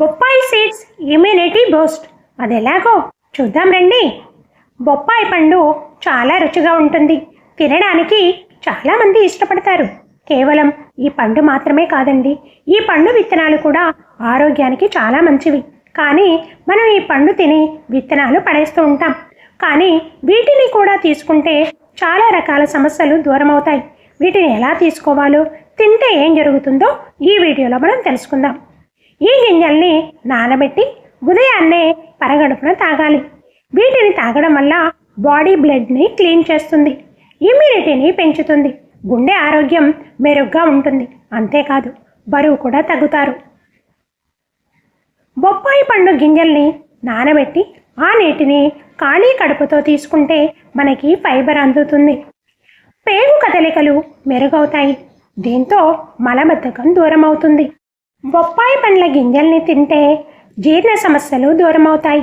బొప్పాయి seeds immunity Boost. అది ఎలాగో? చూద్దాం రండి. బొప్పాయి పండు చాలా రుచిగా ఉంటుంది. తినడానికి చాలామంది ఇష్టపడతారు. కేవలం ఈ పండు మాత్రమే కాదండి. ఈ పండు విత్తనాలు కూడా ఆరోగ్యానికి చాలా మంచివి. కానీ మనం ఈ పండు తిని విత్తనాలు పడేస్తూ ఉంటాం. కానీ వీటిని కూడా తీసుకుంటే చాలా రకాల సమస్యలు దూరం అవుతాయి వీటిని ఎలా తీసుకోవాలో తింటే ఏం జరుగుతుందో ఈ వీడియోలో మనం తెలుసుకుందాం. ఈ గింజల్ని నానబెట్టి ఉదయాన్నే పరగడుపున తాగాలి. వీటిని తాగడం వల్ల బాడీ బ్లడ్ని క్లీన్ చేస్తుంది. ఇమ్యూనిటీని పెంచుతుంది. గుండె ఆరోగ్యం మెరుగ్గా ఉంటుంది. అంతేకాదు బరువు కూడా తగ్గుతారు. బొప్పాయి పండు గింజల్ని నానబెట్టి ఆ నీటిని ఖాళీ కడుపుతో తీసుకుంటే మనకి ఫైబర్ అందుతుంది. పేగు కదలికలు మెరుగవుతాయి. దీంతో మలబద్ధకం దూరం అవుతుంది బొప్పాయి పండ్ల గింజల్ని తింటే జీర్ణ సమస్యలు దూరం అవుతాయి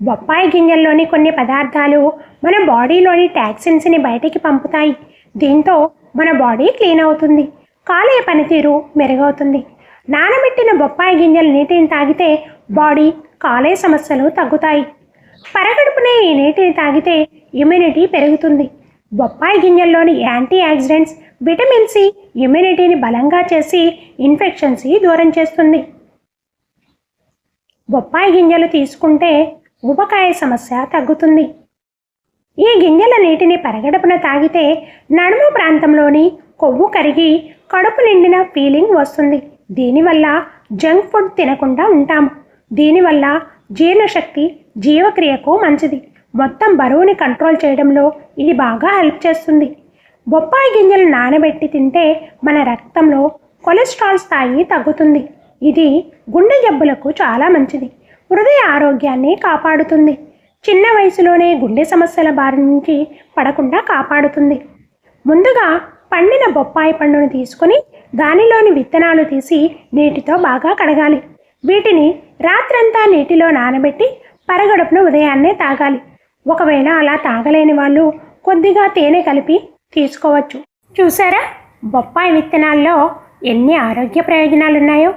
బొప్పాయి గింజల్లోని కొన్ని పదార్థాలు మన బాడీలోని టాక్సిన్స్ని బయటికి పంపుతాయి. దీంతో మన బాడీ క్లీన్ అవుతుంది. కాలేయ పనితీరు మెరుగవుతుంది. నానబెట్టిన బొప్పాయి గింజల నీటిని తాగితే బాడీ కాలేయ సమస్యలు తగ్గుతాయి. పరగడుపునే ఈ నీటిని తాగితే ఇమ్యూనిటీ పెరుగుతుంది. బొప్పాయి గింజల్లోని యాంటీ ఆక్సిడెంట్స్ విటమిన్ సి ఇమ్యూనిటీని బలంగా చేసి ఇన్ఫెక్షన్స్ దూరం చేస్తుంది. బొప్పాయి గింజలు తీసుకుంటే ఉపకాయ సమస్య తగ్గుతుంది. ఈ గింజల నీటిని పరగడపున తాగితే నడుము ప్రాంతంలోని కొవ్వు కరిగి కడుపు నిండిన ఫీలింగ్ వస్తుంది. దీనివల్ల జంక్ ఫుడ్ తినకుండా ఉంటాము. దీనివల్ల జీర్ణశక్తి జీవక్రియకు మంచిది. మొత్తం బరువుని కంట్రోల్ చేయడంలో ఇది బాగా హెల్ప్ చేస్తుంది. బొప్పాయి గింజలు నానబెట్టి తింటే మన రక్తంలో కొలెస్ట్రాల్ స్థాయి తగ్గుతుంది. ఇది గుండె జబ్బులకు చాలా మంచిది. హృదయ ఆరోగ్యాన్ని కాపాడుతుంది. చిన్న వయసులోనే గుండె సమస్యల బారి నుంచి పడకుండా కాపాడుతుంది. ముందుగా పండిన బొప్పాయి పండును తీసుకొని దానిలోని విత్తనాలు తీసి నీటితో బాగా కడగాలి. వీటిని రాత్రంతా నీటిలో నానబెట్టి పరగడుపున ఉదయాన్నే తాగాలి. ఒకవేళ అలా తాగలేని వాళ్ళు కొద్దిగా తేనె కలిపి తీసుకోవచ్చు. చూసారా? బొప్పాయి విత్తనాల్లో ఎన్ని ఆరోగ్య ప్రయోజనాలు ఉన్నాయో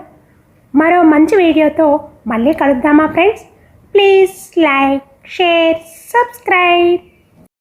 మరో మంచి వీడియోతో మళ్ళీ కలుద్దామా friends? Please like share subscribe.